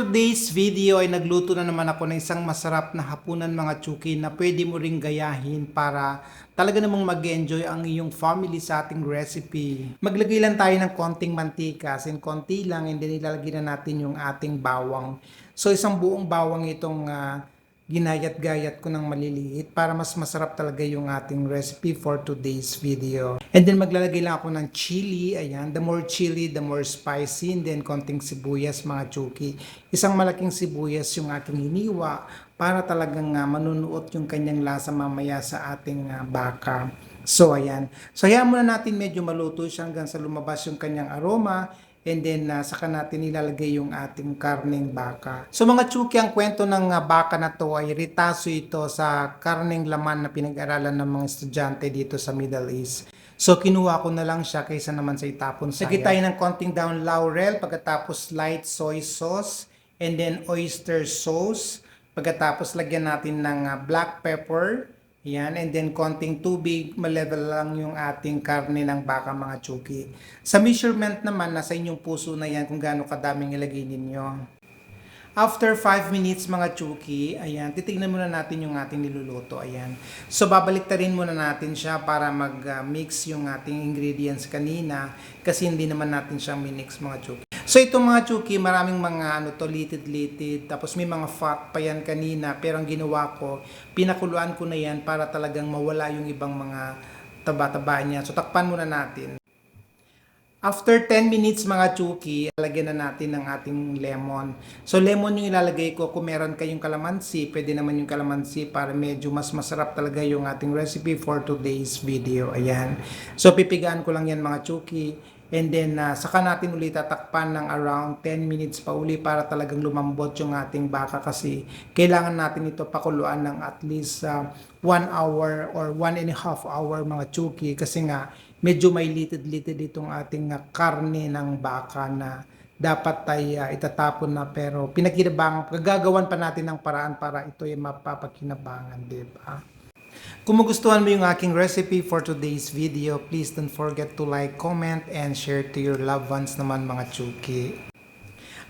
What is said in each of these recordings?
today's video ay nagluto na naman ako ng isang masarap na hapunan mga chuki na pwede mo ring gayahin para talaga namang mag-enjoy ang iyong family sa ating recipe. Maglagay lang tayo ng konting mantika, sin konti lang and then ilalagay na natin yung ating bawang. So isang buong bawang itong ah, ginayat-gayat ko ng maliliit para mas masarap talaga yung ating recipe for today's video. And then maglalagay lang ako ng chili, ayan. The more chili, the more spicy. And then konting sibuyas mga chuki. Isang malaking sibuyas yung aking hiniwa para talagang uh, manunuot yung kanyang lasa mamaya sa ating ah, baka. So ayan. So hayaan muna natin medyo maluto siya hanggang sa lumabas yung kanyang aroma. And then, uh, saka natin ilalagay yung ating karneng baka. So mga chuki, ang kwento ng uh, baka na to ay ritaso ito sa karneng laman na pinag-aralan ng mga estudyante dito sa Middle East. So kinuha ko na lang siya kaysa naman sa itapon sa tayo ng konting down laurel, pagkatapos light soy sauce, and then oyster sauce. Pagkatapos lagyan natin ng uh, black pepper, yan, and then konting tubig, malevel lang yung ating karne ng baka mga chuki. Sa measurement naman, nasa inyong puso na yan kung gaano kadaming ilagay ninyo. After 5 minutes mga chuki, ayan, titignan muna natin yung ating niluluto, ayan. So babalik rin muna natin siya para mag-mix yung ating ingredients kanina kasi hindi naman natin siya minix mga chuki. So itong mga chuki, maraming mga ano to, litid-litid, tapos may mga fat pa yan kanina, pero ang ginawa ko, pinakuluan ko na yan para talagang mawala yung ibang mga taba-taba niya. So takpan muna natin. After 10 minutes mga chuki, lagyan na natin ng ating lemon. So lemon yung ilalagay ko. Kung meron kayong kalamansi, pwede naman yung kalamansi para medyo mas masarap talaga yung ating recipe for today's video. Ayan. So pipigaan ko lang yan mga chuki. And then uh, saka natin ulit tatakpan ng around 10 minutes pa uli para talagang lumambot yung ating baka kasi kailangan natin ito pakuluan ng at least 1 uh, hour or 1 and a half hour mga chuki kasi nga medyo may litid-litid itong ating uh, karne ng baka na dapat ay uh, itatapon na pero pinakinabangan, gagawan pa natin ng paraan para ito ay mapapakinabangan, di ba? Kung magustuhan mo yung aking recipe for today's video, please don't forget to like, comment, and share to your loved ones naman mga chuki.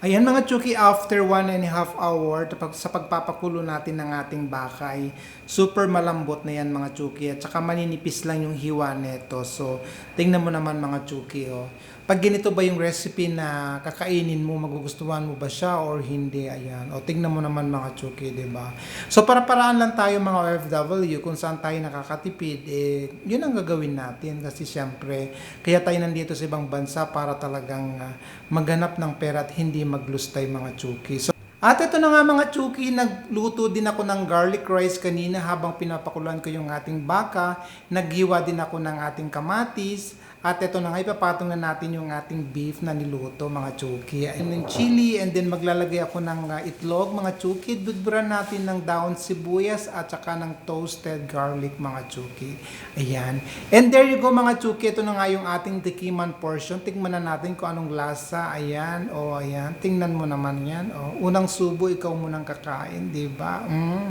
Ayan mga chuki, after one and a half hour sa pagpapakulo natin ng ating baka ay super malambot na yan mga chuki at saka maninipis lang yung hiwa nito. So, tingnan mo naman mga chuki oh. Pag ganito ba yung recipe na kakainin mo, magugustuhan mo ba siya or hindi? Ayan. O tingnan mo naman mga chuki, ba? So para paraan lang tayo mga OFW kung saan tayo nakakatipid, eh yun ang gagawin natin kasi syempre kaya tayo nandito sa ibang bansa para talagang uh, maghanap ng pera at hindi maglustay mga chuki. So at ito na nga mga chuki, nagluto din ako ng garlic rice kanina habang pinapakuluan ko yung ating baka. Naghiwa din ako ng ating kamatis. At ito na nga, ipapatong na natin yung ating beef na niluto mga chuki. And then chili and then maglalagay ako ng uh, itlog mga chuki. Dudburan natin ng daon sibuyas at saka ng toasted garlic mga chuki. Ayan. And there you go mga chuki. Ito na nga yung ating tikiman portion. Tingnan na natin kung anong lasa. Ayan. O oh, ayan. Tingnan mo naman yan. O, oh, unang subo, ikaw munang kakain. di ba? Mm.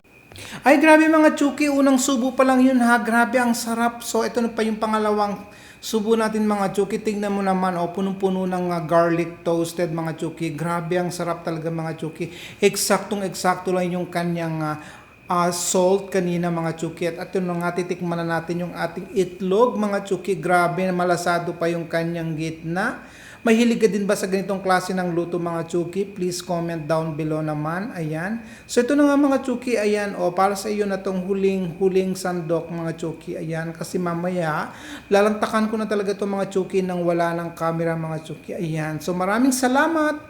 Ay, grabe mga chuki. Unang subo pa lang yun ha. Grabe, ang sarap. So, ito na pa yung pangalawang Subo natin mga chuki, tingnan mo naman, oh, punong-puno ng uh, garlic toasted mga chuki. Grabe, ang sarap talaga mga chuki. Eksaktong eksakto lang yung kanyang uh, uh, salt kanina mga chuki. At ito nga, titikman na natin yung ating itlog mga chuki. Grabe, malasado pa yung kanyang gitna. Mahilig ka din ba sa ganitong klase ng luto mga chuki? Please comment down below naman. Ayan. So ito na nga mga chuki. Ayan. O para sa iyo na tong huling huling sandok mga chuki. Ayan. Kasi mamaya lalantakan ko na talaga itong mga chuki nang wala ng camera mga chuki. Ayan. So maraming salamat.